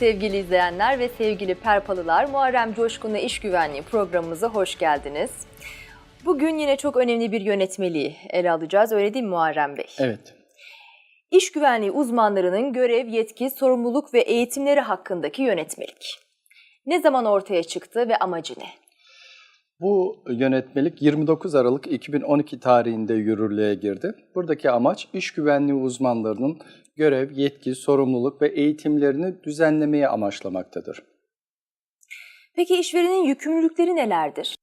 sevgili izleyenler ve sevgili Perpalılar. Muharrem Coşkun'la İş Güvenliği programımıza hoş geldiniz. Bugün yine çok önemli bir yönetmeliği ele alacağız. Öyle değil mi Muharrem Bey? Evet. İş güvenliği uzmanlarının görev, yetki, sorumluluk ve eğitimleri hakkındaki yönetmelik. Ne zaman ortaya çıktı ve amacı ne? Bu yönetmelik 29 Aralık 2012 tarihinde yürürlüğe girdi. Buradaki amaç iş güvenliği uzmanlarının görev, yetki, sorumluluk ve eğitimlerini düzenlemeye amaçlamaktadır. Peki işverenin yükümlülükleri nelerdir?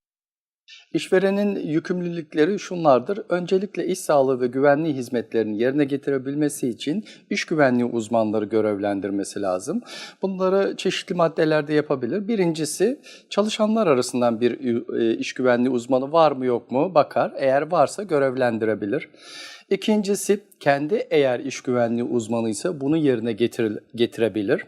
İşverenin yükümlülükleri şunlardır. Öncelikle iş sağlığı ve güvenliği hizmetlerini yerine getirebilmesi için iş güvenliği uzmanları görevlendirmesi lazım. Bunları çeşitli maddelerde yapabilir. Birincisi çalışanlar arasından bir e, iş güvenliği uzmanı var mı yok mu bakar. Eğer varsa görevlendirebilir. İkincisi kendi eğer iş güvenliği uzmanıysa bunu yerine getir, getirebilir.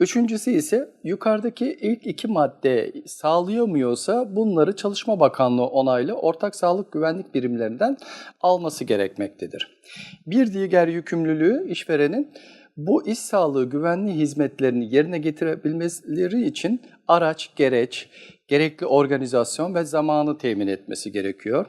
Üçüncüsü ise yukarıdaki ilk iki madde sağlayamıyorsa bunları Çalışma Bakanlığı onaylı ortak sağlık güvenlik birimlerinden alması gerekmektedir. Bir diğer yükümlülüğü işverenin bu iş sağlığı güvenliği hizmetlerini yerine getirebilmeleri için araç, gereç, gerekli organizasyon ve zamanı temin etmesi gerekiyor.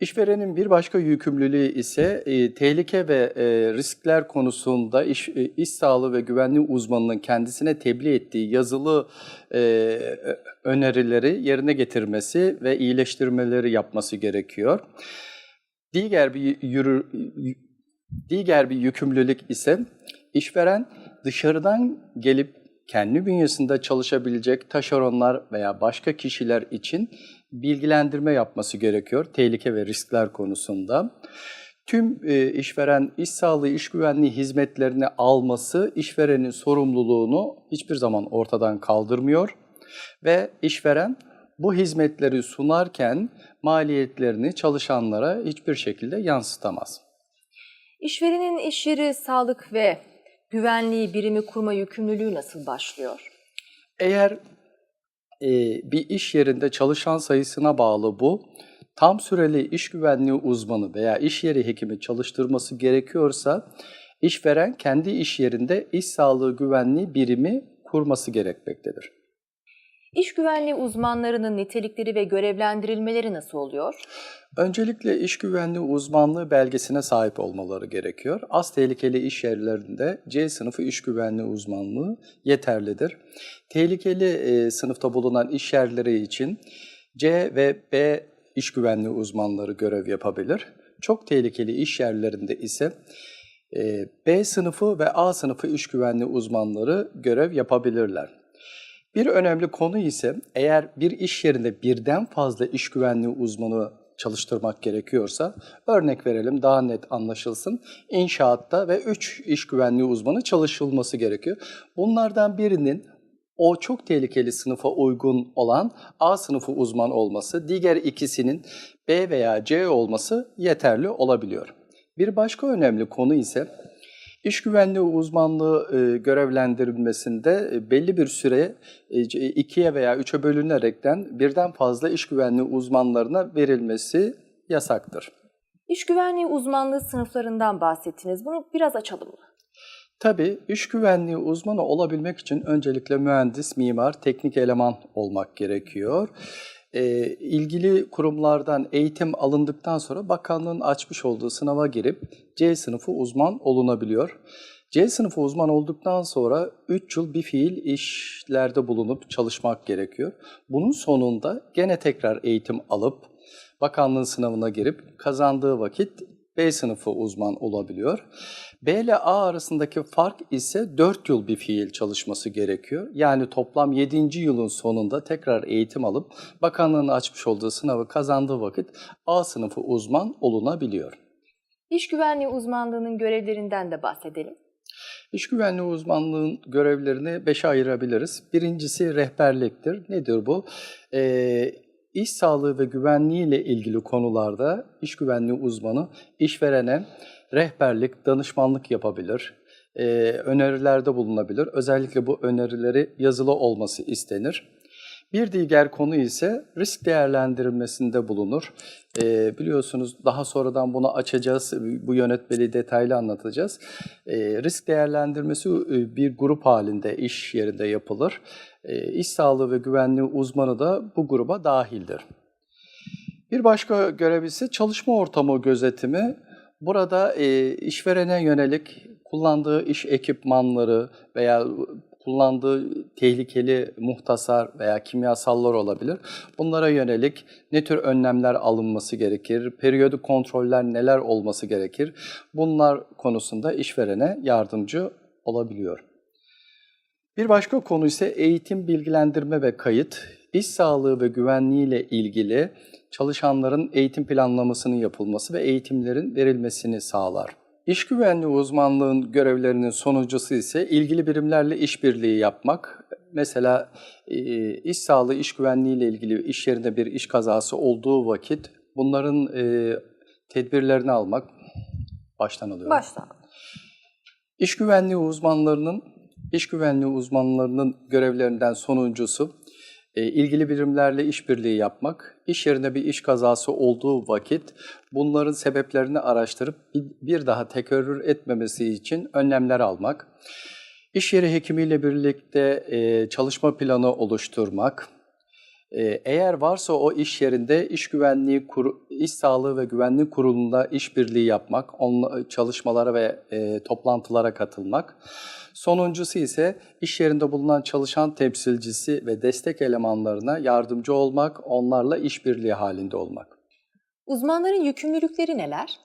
İşverenin bir başka yükümlülüğü ise e, tehlike ve e, riskler konusunda iş, e, iş sağlığı ve güvenliği uzmanının kendisine tebliğ ettiği yazılı e, önerileri yerine getirmesi ve iyileştirmeleri yapması gerekiyor. Diğer bir yürü, diğer bir yükümlülük ise işveren dışarıdan gelip kendi bünyesinde çalışabilecek taşeronlar veya başka kişiler için bilgilendirme yapması gerekiyor tehlike ve riskler konusunda. Tüm e, işveren iş sağlığı, iş güvenliği hizmetlerini alması işverenin sorumluluğunu hiçbir zaman ortadan kaldırmıyor ve işveren bu hizmetleri sunarken maliyetlerini çalışanlara hiçbir şekilde yansıtamaz. İşverenin iş yeri sağlık ve güvenliği birimi kurma yükümlülüğü nasıl başlıyor? Eğer e, bir iş yerinde çalışan sayısına bağlı bu, tam süreli iş güvenliği uzmanı veya iş yeri hekimi çalıştırması gerekiyorsa, işveren kendi iş yerinde iş sağlığı güvenliği birimi kurması gerekmektedir. İş güvenliği uzmanlarının nitelikleri ve görevlendirilmeleri nasıl oluyor? Öncelikle iş güvenliği uzmanlığı belgesine sahip olmaları gerekiyor. Az tehlikeli iş yerlerinde C sınıfı iş güvenliği uzmanlığı yeterlidir. Tehlikeli e, sınıfta bulunan iş yerleri için C ve B iş güvenliği uzmanları görev yapabilir. Çok tehlikeli iş yerlerinde ise e, B sınıfı ve A sınıfı iş güvenliği uzmanları görev yapabilirler. Bir önemli konu ise eğer bir iş yerinde birden fazla iş güvenliği uzmanı çalıştırmak gerekiyorsa, örnek verelim daha net anlaşılsın, inşaatta ve 3 iş güvenliği uzmanı çalışılması gerekiyor. Bunlardan birinin o çok tehlikeli sınıfa uygun olan A sınıfı uzman olması, diğer ikisinin B veya C olması yeterli olabiliyor. Bir başka önemli konu ise İş güvenliği uzmanlığı e, görevlendirilmesinde e, belli bir süre e, ikiye veya üçe bölünerekten birden fazla iş güvenliği uzmanlarına verilmesi yasaktır. İş güvenliği uzmanlığı sınıflarından bahsettiniz. Bunu biraz açalım mı? Tabii iş güvenliği uzmanı olabilmek için öncelikle mühendis, mimar, teknik eleman olmak gerekiyor. E, ilgili kurumlardan eğitim alındıktan sonra bakanlığın açmış olduğu sınava girip C sınıfı uzman olunabiliyor. C sınıfı uzman olduktan sonra 3 yıl bir fiil işlerde bulunup çalışmak gerekiyor. Bunun sonunda gene tekrar eğitim alıp bakanlığın sınavına girip kazandığı vakit B sınıfı uzman olabiliyor. B ile A arasındaki fark ise 4 yıl bir fiil çalışması gerekiyor. Yani toplam 7. yılın sonunda tekrar eğitim alıp bakanlığın açmış olduğu sınavı kazandığı vakit A sınıfı uzman olunabiliyor. İş güvenliği uzmanlığının görevlerinden de bahsedelim. İş güvenliği uzmanlığın görevlerini beşe ayırabiliriz. Birincisi rehberliktir. Nedir bu? Ee, İş sağlığı ve güvenliği ile ilgili konularda iş güvenliği uzmanı işverene rehberlik, danışmanlık yapabilir, e, önerilerde bulunabilir. Özellikle bu önerileri yazılı olması istenir. Bir diğer konu ise risk değerlendirilmesinde bulunur. Ee, biliyorsunuz daha sonradan bunu açacağız, bu yönetmeliği detaylı anlatacağız. Ee, risk değerlendirmesi e, bir grup halinde iş yerinde yapılır. Ee, iş sağlığı ve güvenliği uzmanı da bu gruba dahildir. Bir başka görev ise çalışma ortamı gözetimi. Burada e, işverene yönelik kullandığı iş ekipmanları veya kullandığı tehlikeli muhtasar veya kimyasallar olabilir. Bunlara yönelik ne tür önlemler alınması gerekir, periyodik kontroller neler olması gerekir? Bunlar konusunda işverene yardımcı olabiliyor. Bir başka konu ise eğitim, bilgilendirme ve kayıt. İş sağlığı ve güvenliği ile ilgili çalışanların eğitim planlamasının yapılması ve eğitimlerin verilmesini sağlar. İş güvenliği uzmanlığın görevlerinin sonuncusu ise ilgili birimlerle işbirliği yapmak. Mesela e, iş sağlığı, iş güvenliği ile ilgili iş yerinde bir iş kazası olduğu vakit bunların e, tedbirlerini almak baştan alıyorum. Baştan. İş güvenliği uzmanlarının iş güvenliği uzmanlarının görevlerinden sonuncusu ilgili birimlerle işbirliği yapmak, iş yerinde bir iş kazası olduğu vakit bunların sebeplerini araştırıp bir daha tekerrür etmemesi için önlemler almak, iş yeri hekimiyle birlikte e, çalışma planı oluşturmak, e, eğer varsa o iş yerinde iş güvenliği, iş sağlığı ve güvenlik kurulunda işbirliği yapmak, onunla çalışmalara ve toplantılara katılmak, Sonuncusu ise iş yerinde bulunan çalışan temsilcisi ve destek elemanlarına yardımcı olmak, onlarla işbirliği halinde olmak. Uzmanların yükümlülükleri neler?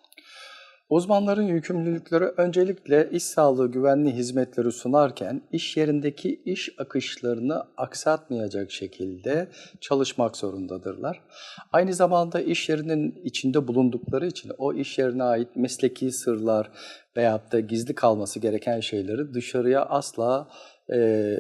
Uzmanların yükümlülükleri öncelikle iş sağlığı güvenliği hizmetleri sunarken iş yerindeki iş akışlarını aksatmayacak şekilde çalışmak zorundadırlar. Aynı zamanda iş yerinin içinde bulundukları için o iş yerine ait mesleki sırlar veyahut da gizli kalması gereken şeyleri dışarıya asla e,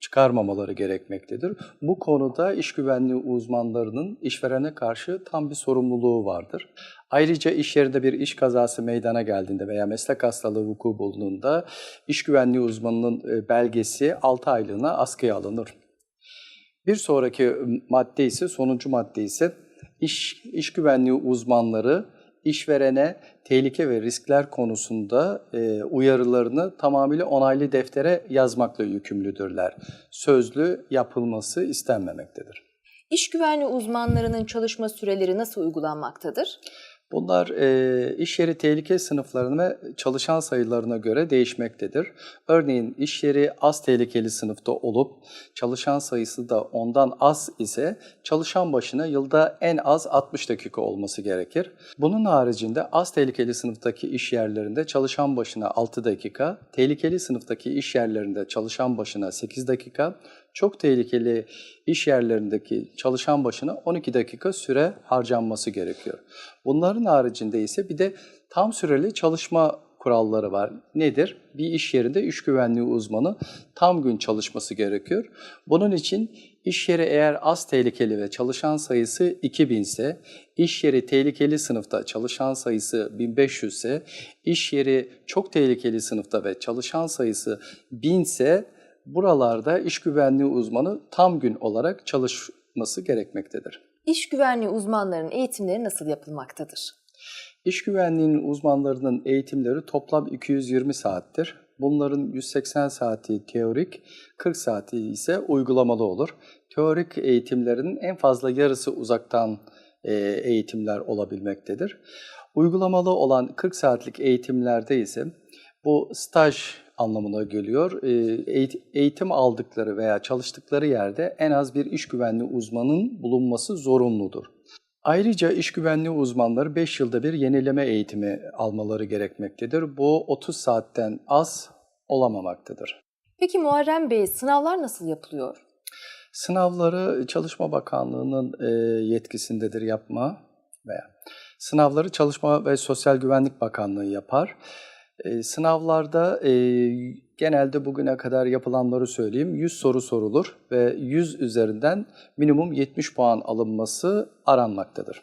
çıkarmamaları gerekmektedir. Bu konuda iş güvenliği uzmanlarının işverene karşı tam bir sorumluluğu vardır. Ayrıca iş yerinde bir iş kazası meydana geldiğinde veya meslek hastalığı vuku bulunduğunda iş güvenliği uzmanının e, belgesi 6 aylığına askıya alınır. Bir sonraki madde ise, sonuncu madde ise iş, iş güvenliği uzmanları işverene tehlike ve riskler konusunda e, uyarılarını tamamıyla onaylı deftere yazmakla yükümlüdürler. Sözlü yapılması istenmemektedir. İş güvenliği uzmanlarının çalışma süreleri nasıl uygulanmaktadır? Bunlar e, iş yeri tehlike sınıflarına ve çalışan sayılarına göre değişmektedir. Örneğin iş yeri az tehlikeli sınıfta olup çalışan sayısı da ondan az ise çalışan başına yılda en az 60 dakika olması gerekir. Bunun haricinde az tehlikeli sınıftaki iş yerlerinde çalışan başına 6 dakika, tehlikeli sınıftaki iş yerlerinde çalışan başına 8 dakika, çok tehlikeli iş yerlerindeki çalışan başına 12 dakika süre harcanması gerekiyor. Bunların haricinde ise bir de tam süreli çalışma kuralları var. Nedir? Bir iş yerinde iş güvenliği uzmanı tam gün çalışması gerekiyor. Bunun için iş yeri eğer az tehlikeli ve çalışan sayısı 2000 ise, iş yeri tehlikeli sınıfta çalışan sayısı 1500 ise, iş yeri çok tehlikeli sınıfta ve çalışan sayısı 1000 ise buralarda iş güvenliği uzmanı tam gün olarak çalışması gerekmektedir. İş güvenliği uzmanlarının eğitimleri nasıl yapılmaktadır? İş güvenliğinin uzmanlarının eğitimleri toplam 220 saattir. Bunların 180 saati teorik, 40 saati ise uygulamalı olur. Teorik eğitimlerin en fazla yarısı uzaktan e, eğitimler olabilmektedir. Uygulamalı olan 40 saatlik eğitimlerde ise bu staj anlamına geliyor. Ee, eğitim aldıkları veya çalıştıkları yerde en az bir iş güvenliği uzmanının bulunması zorunludur. Ayrıca iş güvenliği uzmanları 5 yılda bir yenileme eğitimi almaları gerekmektedir. Bu 30 saatten az olamamaktadır. Peki Muharrem Bey sınavlar nasıl yapılıyor? Sınavları Çalışma Bakanlığı'nın e, yetkisindedir yapma veya sınavları Çalışma ve Sosyal Güvenlik Bakanlığı yapar. E, sınavlarda e, genelde bugüne kadar yapılanları söyleyeyim. 100 soru sorulur ve 100 üzerinden minimum 70 puan alınması aranmaktadır.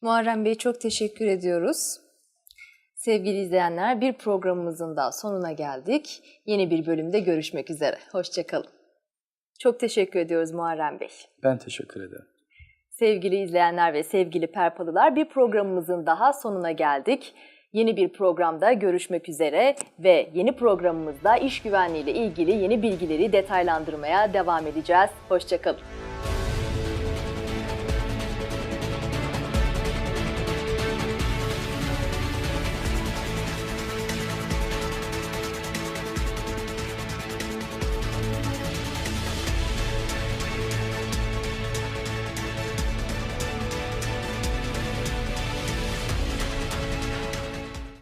Muharrem Bey çok teşekkür ediyoruz. Sevgili izleyenler bir programımızın da sonuna geldik. Yeni bir bölümde görüşmek üzere. Hoşçakalın. Çok teşekkür ediyoruz Muharrem Bey. Ben teşekkür ederim. Sevgili izleyenler ve sevgili Perpalılar bir programımızın daha sonuna geldik. Yeni bir programda görüşmek üzere ve yeni programımızda iş güvenliği ile ilgili yeni bilgileri detaylandırmaya devam edeceğiz. Hoşçakalın.